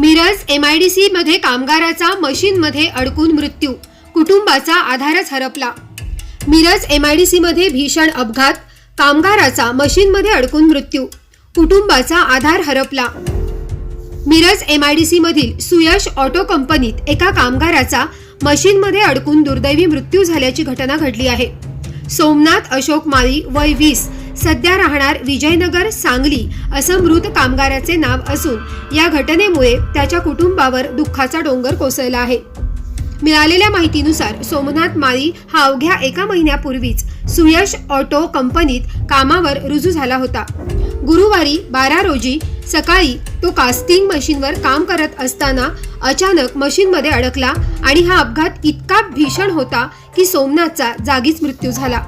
Miraj MIDC मध्ये कामगाराचा मशीनमध्ये अडकून मृत्यू. कुटुंबाचा आधारच हरपला. मिरज एमआयडीसी मध्ये भीषण अपघात. कामगाराचा मशीनमध्ये अडकून मृत्यू. कुटुंबाचा आधार हरपला. मिरज एमआयडीसी मधील सुयश ऑटो कंपनीत एका कामगाराचा मशीनमध्ये अडकून दुर्दैवी मृत्यू झाल्याची घटना घडली आहे. सोमनाथ अशोक माळी वय वीस सध्या राहणार विजयनगर सांगली असं मृत कामगाराचे नाव असून या घटनेमुळे त्याच्या कुटुंबावर दुःखाचा डोंगर कोसळला आहे. मिळालेल्या माहितीनुसार सोमनाथ माळी हा अवघ्या एका महिन्यापूर्वीच सुयश ऑटो कंपनीत कामावर रुजू झाला होता. गुरुवारी बारा रोजी सकाळी तो कास्टिंग मशीनवर काम करत असताना अचानक मशीनमध्ये अडकला आणि हा अपघात इतका भीषण होता की सोमनाथचा जागीच मृत्यू झाला.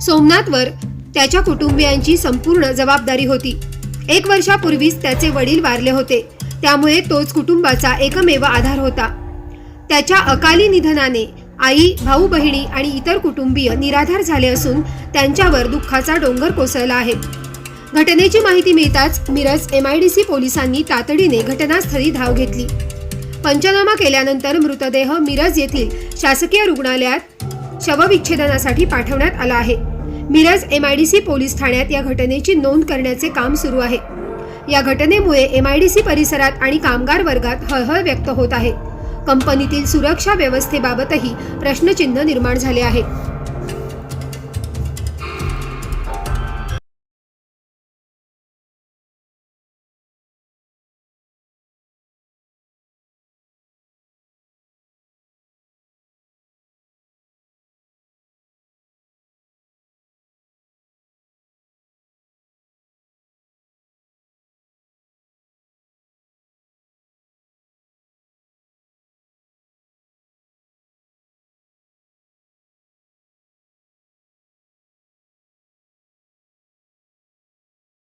सोमनाथवर त्याच्या कुटुंबियांची संपूर्ण जबाबदारी होती. एक वर्षापूर्वीच त्याचे वडील वारले होते. त्यामुळे तोच कुटुंबाचा एकमेव आधार होता. त्याच्या अकाली निधनाने आई भाऊ बहिणी आणि इतर कुटुंबीय निराधार झाले असून त्यांच्यावर दुःखाचा डोंगर कोसळला आहे. घटनेची माहिती मिळताच Miraj M I D C पोलिसांनी तातडीने घटनास्थळी धाव घेतली. पंचनामा केल्यानंतर मृतदेह मिरज येथील शासकीय रुग्णालयात शवविच्छेदनासाठी पाठवण्यात आला आहे. मिरज एमआयडीसी पोलीस ठाण्यात या घटनेची नोंद करण्याचे काम सुरू आहे. या घटनेमुळे एमआयडीसी परिसरात आणि कामगार वर्गात हळहळ व्यक्त होत आहे. कंपनीतील सुरक्षा व्यवस्थेबाबतही प्रश्नचिन्ह निर्माण झाले आहे.